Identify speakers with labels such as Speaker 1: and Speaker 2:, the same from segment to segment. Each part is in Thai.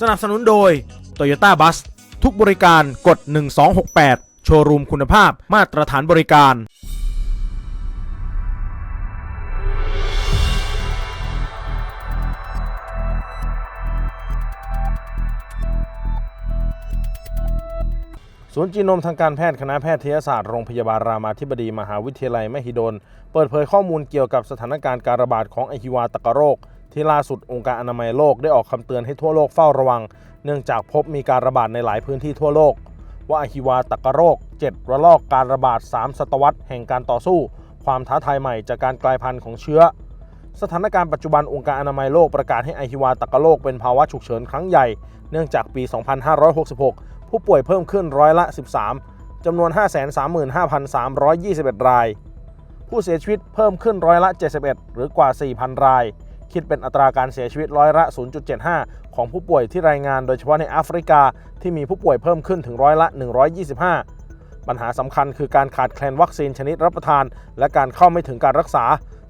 Speaker 1: สนับสนุนโดย Toyota Bus ทุกบริการกด 1268 โชว์รูมคุณภาพมาตรฐานบริการ ศูนย์จีโนมทางการแพทย์คณะแพทยศาสตร์โรงพยาบาลรามาธิบดีมหาวิทยาลัยมหิดล เปิดเผยข้อมูลเกี่ยวกับสถานการณ์การระบาดของไอฮิวาตกโรค ที่ล่าสุดองค์การอนามัยโลกได้ออกคำเตือนให้ทั่วโลกเฝ้าระวัง เนื่องจากพบมีการระบาดในหลายพื้นที่ทั่วโลก ว่าไอฮิวาตกโรค 7 ระลอกการระบาด 3 ศตวรรษแห่งการต่อสู้ ความท้าทายใหม่จากการกลายพันธุ์ของเชื้อ สถานการณ์ปัจจุบันองค์การอนามัยโลกประกาศให้ไอฮิวาตกโรคเป็นภาวะฉุกเฉินครั้งใหญ่ เนื่องจากปี 2566 ผู้ป่วยเพิ่มขึ้นร้อยละ 13จำนวน 535,321 ราย ผู้เสียชีวิตเพิ่มขึ้นร้อยละ 71 หรือกว่า 4,000 ราย คิดเป็นอัตราการเสียชีวิตร้อยละ 0.75 ของผู้ป่วยที่รายงานโดยเฉพาะในแอฟริกาที่มีผู้ป่วยเพิ่มขึ้นถึงร้อยละ 125 ปัญหาสำคัญคือการขาดแคลนวัคซีนชนิดรับประทาน และการเข้าไม่ถึงการรักษา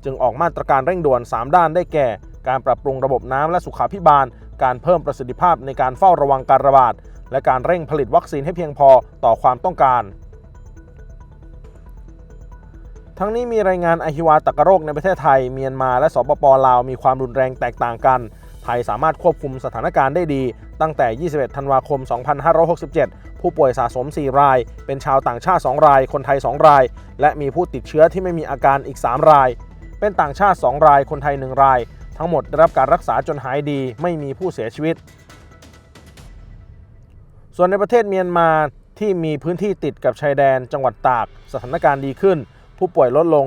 Speaker 1: จึงออกมาตรการเร่งด่วน 3 ด้านได้แก่ การปรับปรุงระบบน้ำและสุขาพิบาล การเพิ่มประสิทธิภาพในการเฝ้าระวังการระบาด และการเร่งผลิตวัคซีนให้เพียงพอต่อความต้องการ ทั้งนี้มีรายงานอหิวาตกโรคในประเทศไทย เมียนมาและสปปลาวมีความรุนแรงแตกต่างกัน ไทยสามารถควบคุมสถานการณ์ได้ดี ตั้งแต่ 21 ธันวาคม 2567 ผู้ป่วยสะสม 4 ราย เป็นชาวต่างชาติ 2 ราย คนไทย 2 ราย และมีผู้ติดเชื้อที่ไม่มีอาการอีก 3 ราย เป็นต่างชาติ 2 ราย คนไทย 1 ราย ทั้งหมดได้รับการรักษาจนหายดี ไม่มีผู้เสียชีวิต ส่วนในประเทศเมียนมาที่มีพื้นที่ติดกับชายแดนจังหวัดตาก สถานการณ์ดีขึ้น ผู้ป่วยลดลง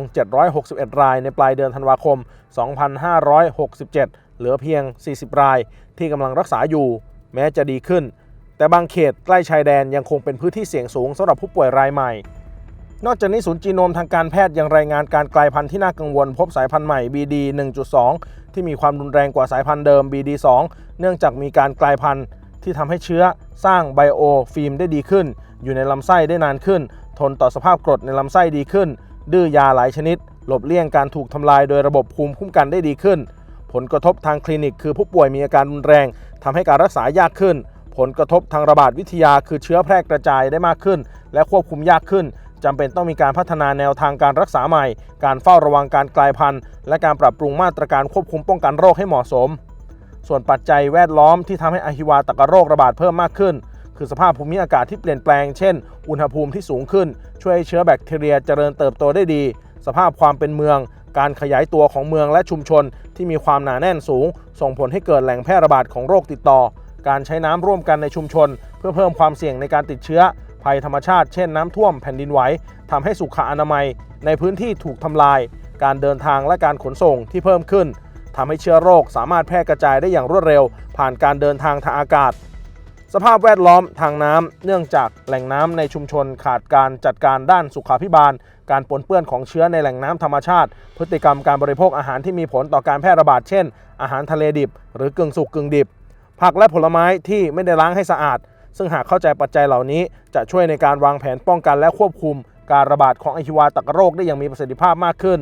Speaker 1: 761 รายในปลายเดือนธันวาคม 2567 เหลือเพียง 40 รายที่กำลังรักษาอยู่ แม้จะดีขึ้น แต่บางเขตใกล้ชายแดนยังคงเป็นพื้นที่เสี่ยงสูงสำหรับผู้ป่วยรายใหม่ นอกจากนี้ศูนย์จีโนมทางการแพทย์ยังรายงานการกลายพันธุ์ที่น่ากังวล พบสายพันธุ์ใหม่ BD 1.2 ที่มีความรุนแรงกว่าสายพันธุ์เดิม BD 2เนื่องจากมีการกลายพันธุ์ที่ทำให้เชื้อสร้างไบโอฟิล์มได้ดีขึ้น อยู่ในลำไส้ได้นานขึ้น ทนต่อสภาพกรดในลำไส้ดีขึ้น ดื้อยาหลายชนิด หลบเลี่ยงการถูกทำลายโดยระบบภูมิคุ้มกันได้ดีขึ้น ผลกระทบทางคลินิกคือผู้ป่วยมีอาการรุนแรงทำให้การรักษายากขึ้น ผลกระทบทางระบาดวิทยาคือเชื้อแพร่กระจายได้มากขึ้น และควบคุมยากขึ้นจำเป็นต้องมีการพัฒนาแนวทางการรักษาใหม่ การเฝ้าระวังการกลายพันธุ์ และการปรับปรุงมาตรการควบคุมป้องกันโรคให้เหมาะสม ส่วนปัจจัยแวดล้อมที่ทำให้อหิวาตกโรคระบาดเพิ่มมากขึ้น คือสภาพภูมิอากาศที่เปลี่ยนแปลง เช่น อุณหภูมิที่สูงขึ้น ช่วยให้เชื้อแบคทีเรียเจริญเติบโตได้ดี สภาพความเป็นเมือง การขยายตัวของเมืองและชุมชนที่มีความหนาแน่นสูง ส่งผลให้เกิดแหล่งแพร่ระบาดของโรคติดต่อ การใช้น้ำร่วมกันในชุมชน เพื่อเพิ่มความเสี่ยงในการติดเชื้อ ภัยธรรมชาติ เช่นน้ำท่วมแผ่นดินไหวทำให้สุขอนามัย ในพื้นที่ถูกทำลาย การเดินทางและการขนส่งที่เพิ่มขึ้นทำให้เชื้อโรคสามารถแพร่กระจายได้อย่างรวดเร็ว ผ่านการเดินทางทางอากาศ สภาพแวดล้อมทางน้ำเนื่องจากแหล่งน้ำในชุมชนขาดการจัดการด้านสุขาภิบาล การปนเปื้อนของเชื้อในแหล่งน้ำธรรมชาติ พฤติกรรมการบริโภคอาหารที่มีผลต่อการแพร่ระบาดเช่น อาหารทะเลดิบ หรือกึ่งสุกกึ่งดิบ ผักและผลไม้ที่ไม่ได้ล้างให้สะอาด ซึ่งหากเข้าใจปัจจัยเหล่านี้ จะช่วยในการวางแผนป้องกันและควบคุม การระบาดของอหิวาตกโรคได้อย่างมีประสิทธิภาพมากขึ้น